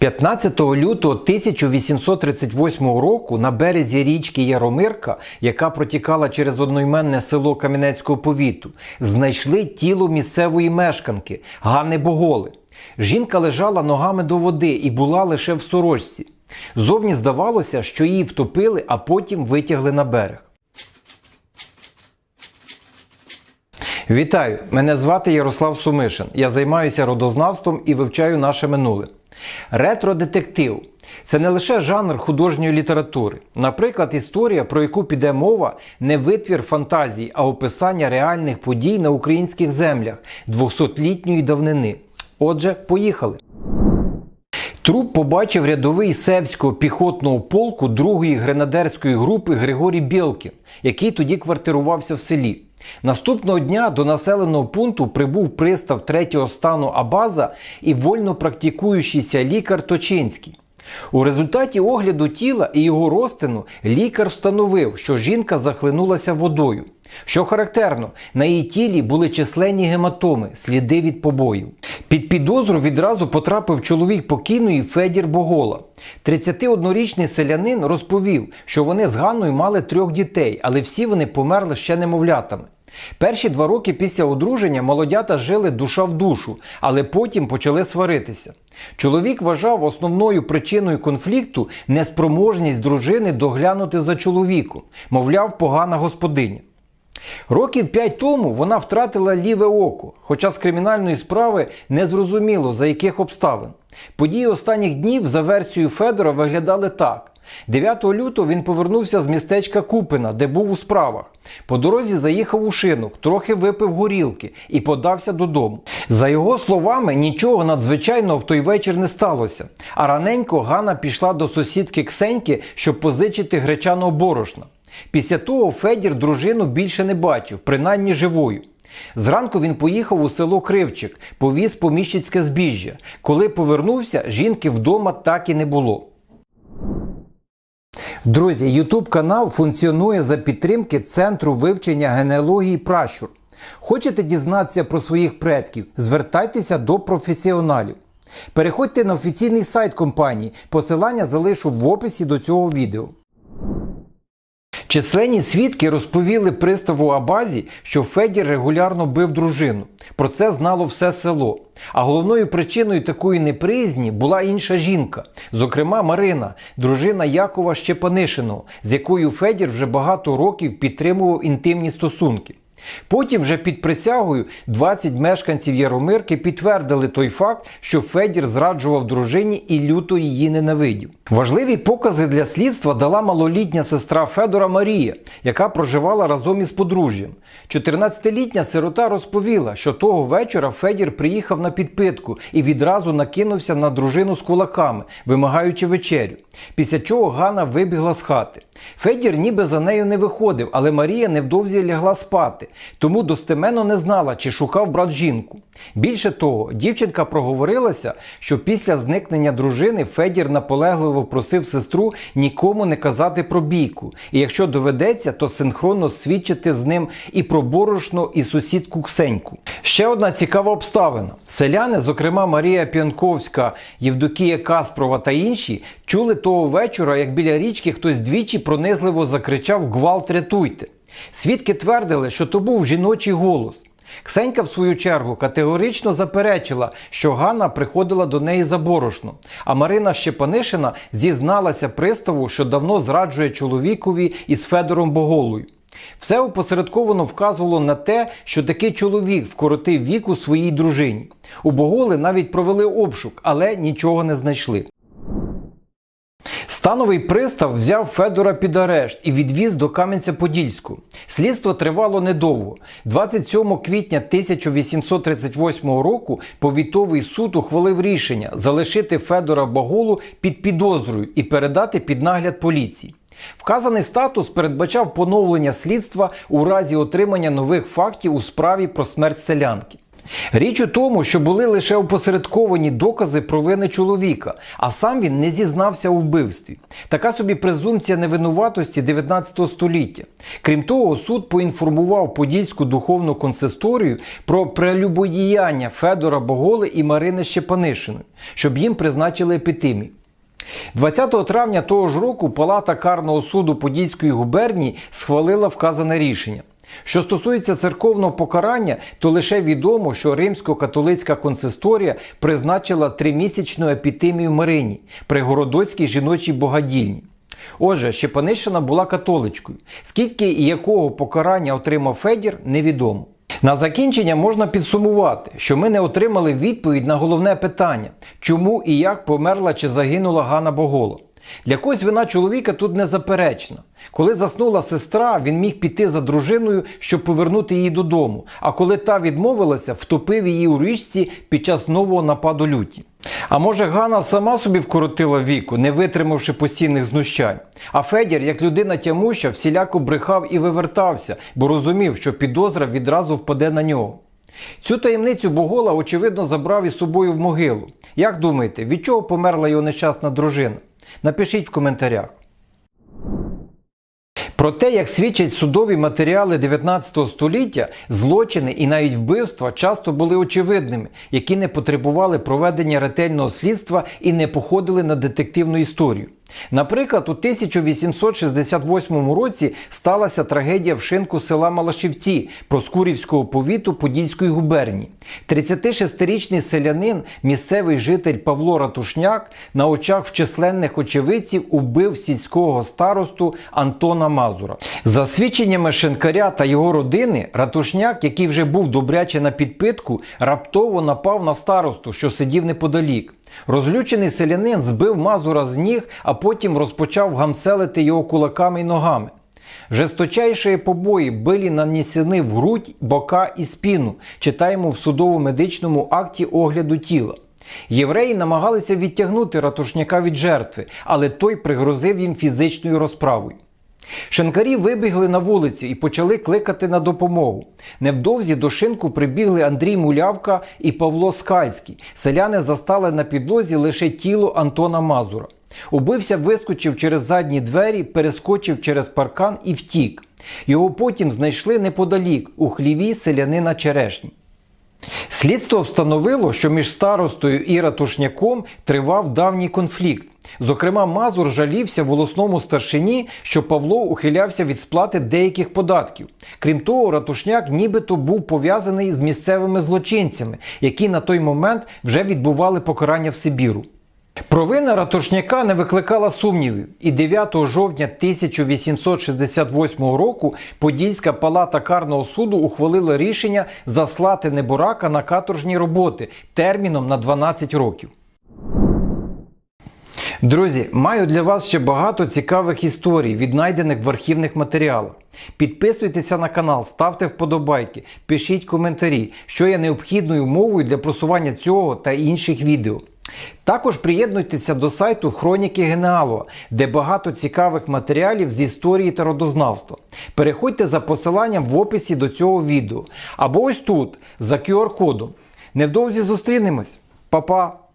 15 лютого 1838 року на березі річки Яромирка, яка протікала через одноіменне село Кам'янецького повіту, знайшли тіло місцевої мешканки Ганни Боголи. Жінка лежала ногами до води і була лише в сорочці. Зовні здавалося, що її втопили, а потім витягли на берег. Вітаю! Мене звати Ярослав Сумишин. Я займаюся родознавством і вивчаю наше минуле. Ретро-детектив це не лише жанр художньої літератури. Наприклад, історія, про яку піде мова, не витвір фантазії, а описання реальних подій на українських землях 200-літньої давнини. Отже, поїхали. Труп побачив рядовий Севського піхотного полку 2-ї гренадерської групи Григорій Білкін, який тоді квартирувався в селі. Наступного дня до населеного пункту прибув пристав третього стану Абаза і вольно практикуючийся лікар Точинський. У результаті огляду тіла і його розтину лікар встановив, що жінка захлинулася водою. Що характерно, на її тілі були численні гематоми, сліди від побоїв. Під підозру відразу потрапив чоловік покійної Федір Богола. 31-річний селянин розповів, що вони з Ганною мали трьох дітей, але всі вони померли ще немовлятами. Перші два роки після одруження молодята жили душа в душу, але потім почали сваритися. Чоловік вважав основною причиною конфлікту неспроможність дружини доглянути за чоловіком, мовляв, погана господиня. Років п'ять тому вона втратила ліве око, хоча з кримінальної справи не зрозуміло за яких обставин. Події останніх днів за версією Федора виглядали так. 9 лютого він повернувся з містечка Купина, де був у справах. По дорозі заїхав у шинок, трохи випив горілки і подався додому. За його словами, нічого надзвичайного в той вечір не сталося. А раненько Ганна пішла до сусідки Ксеньки, щоб позичити гречаного борошна. Після того Федір дружину більше не бачив, принаймні живою. Зранку він поїхав у село Кривчик, повіз поміщицьке збіжжя. Коли повернувся, жінки вдома так і не було. Друзі, YouTube канал функціонує за підтримки Центру вивчення генеалогії пращур. Хочете дізнатися про своїх предків? Звертайтеся до професіоналів. Переходьте на офіційний сайт компанії. Посилання залишу в описі до цього відео. Численні свідки розповіли приставу Абазі, що Федір регулярно бив дружину. Про це знало все село. А головною причиною такої неприязні була інша жінка, зокрема Марина, дружина Якова Щепанишиного, з якою Федір вже багато років підтримував інтимні стосунки. Потім, вже під присягою, 20 мешканців Яромирки підтвердили той факт, що Федір зраджував дружині і люто її ненавидів. Важливі покази для слідства дала малолітня сестра Федора Марія, яка проживала разом із подружжям. 14-літня сирота розповіла, що того вечора Федір приїхав на підпитку і відразу накинувся на дружину з кулаками, вимагаючи вечерю. Після чого Ганна вибігла з хати. Федір ніби за нею не виходив, але Марія невдовзі лягла спати, тому достеменно не знала, чи шукав брат жінку. Більше того, дівчинка проговорилася, що після зникнення дружини Федір наполегливо просив сестру нікому не казати про бійку, і якщо доведеться, то синхронно свідчити з ним і про борошно, і сусідку Ксеньку. Ще одна цікава обставина: селяни, зокрема Марія П'янковська, Євдокія Каспрова та інші, чули того вечора, як біля річки хтось двічі пронизливо закричав Гвалт рятуйте. Свідки твердили, що то був жіночий голос. Ксенька, в свою чергу, категорично заперечила, що Ганна приходила до неї за борошно, а Марина Щепанишина зізналася приставу, що давно зраджує чоловікові із Федором Боголою. Все опосередковано вказувало на те, що такий чоловік вкоротив віку своїй дружині. У Боголи навіть провели обшук, але нічого не знайшли. Становий пристав взяв Федора під арешт і відвіз до Кам'янця-Подільську. Слідство тривало недовго. 27 квітня 1838 року повітовий суд ухвалив рішення залишити Федора Боголу під підозрою і передати під нагляд поліції. Вказаний статус передбачав поновлення слідства у разі отримання нових фактів у справі про смерть селянки. Річ у тому, що були лише опосередковані докази про вини чоловіка, а сам він не зізнався у вбивстві. Така собі презумпція невинуватості 19 століття. Крім того, суд поінформував Подільську духовну консисторію про прелюбодіяння Федора Боголи і Марини Щепанишиної, щоб їм призначили епітимію. 20 травня того ж року Палата карного суду Подільської губернії схвалила вказане рішення. Що стосується церковного покарання, то лише відомо, що римсько-католицька консисторія призначила тримісячну епітимію Марині при Городоцькій жіночій богадільні. Отже, Щепанишина була католичкою. Скільки і якого покарання отримав Федір, невідомо. На закінчення можна підсумувати, що ми не отримали відповідь на головне питання, чому і як померла чи загинула Ганна Богола. Для когось вина чоловіка тут незаперечна. Коли заснула сестра, він міг піти за дружиною, щоб повернути її додому. А коли та відмовилася, втопив її у річці під час нового нападу люті. А може Ганна сама собі вкоротила віку, не витримавши постійних знущань. А Федір, як людина тямуща, всіляко брехав і вивертався, бо розумів, що підозра відразу впаде на нього. Цю таємницю Богола, очевидно, забрав із собою в могилу. Як думаєте, від чого померла його нещасна дружина? Напишіть в коментарях. Про те, як свідчать судові матеріали 19 століття, злочини і навіть вбивства часто були очевидними, які не потребували проведення ретельного слідства і не походили на детективну історію. Наприклад, у 1868 році сталася трагедія в шинку села Малашівці Проскурівського повіту Подільської губернії. 36-річний селянин, місцевий житель Павло Ратушняк, на очах в численних очевидців убив сільського старосту Антона Мазура. За свідченнями шинкаря та його родини, Ратушняк, який вже був добряче на підпитку, раптово напав на старосту, що сидів неподалік. Розлючений селянин збив Мазура з ніг, а потім розпочав гамселити його кулаками й ногами. Жесточайші побої били нанесені в грудь, бока і спину, читаємо в судово-медичному акті огляду тіла. Євреї намагалися відтягнути ратушняка від жертви, але той пригрозив їм фізичною розправою. Шинкарі вибігли на вулицю і почали кликати на допомогу. Невдовзі до шинку прибігли Андрій Мулявка і Павло Скальський. Селяни застали на підлозі лише тіло Антона Мазура. Убився вискочив через задні двері, перескочив через паркан і втік. Його потім знайшли неподалік у хліві селянина Черешні. Слідство встановило, що між старостою і ратушняком тривав давній конфлікт. Зокрема, Мазур жалівся волосному старшині, що Павло ухилявся від сплати деяких податків. Крім того, ратушняк нібито був пов'язаний з місцевими злочинцями, які на той момент вже відбували покарання в Сибіру. Провина ратушняка не викликала сумнівів, і 9 жовтня 1868 року Подільська палата карного суду ухвалила рішення заслати Неборака на каторжні роботи терміном на 12 років. Друзі, маю для вас ще багато цікавих історій, віднайдених в архівних матеріалах. Підписуйтеся на канал, ставте вподобайки, пишіть коментарі, що є необхідною мовою для просування цього та інших відео. Також приєднуйтеся до сайту Хроніки Генеалу, де багато цікавих матеріалів з історії та родознавства. Переходьте за посиланням в описі до цього відео або ось тут за QR-кодом. Невдовзі зустрінемось. Па-па!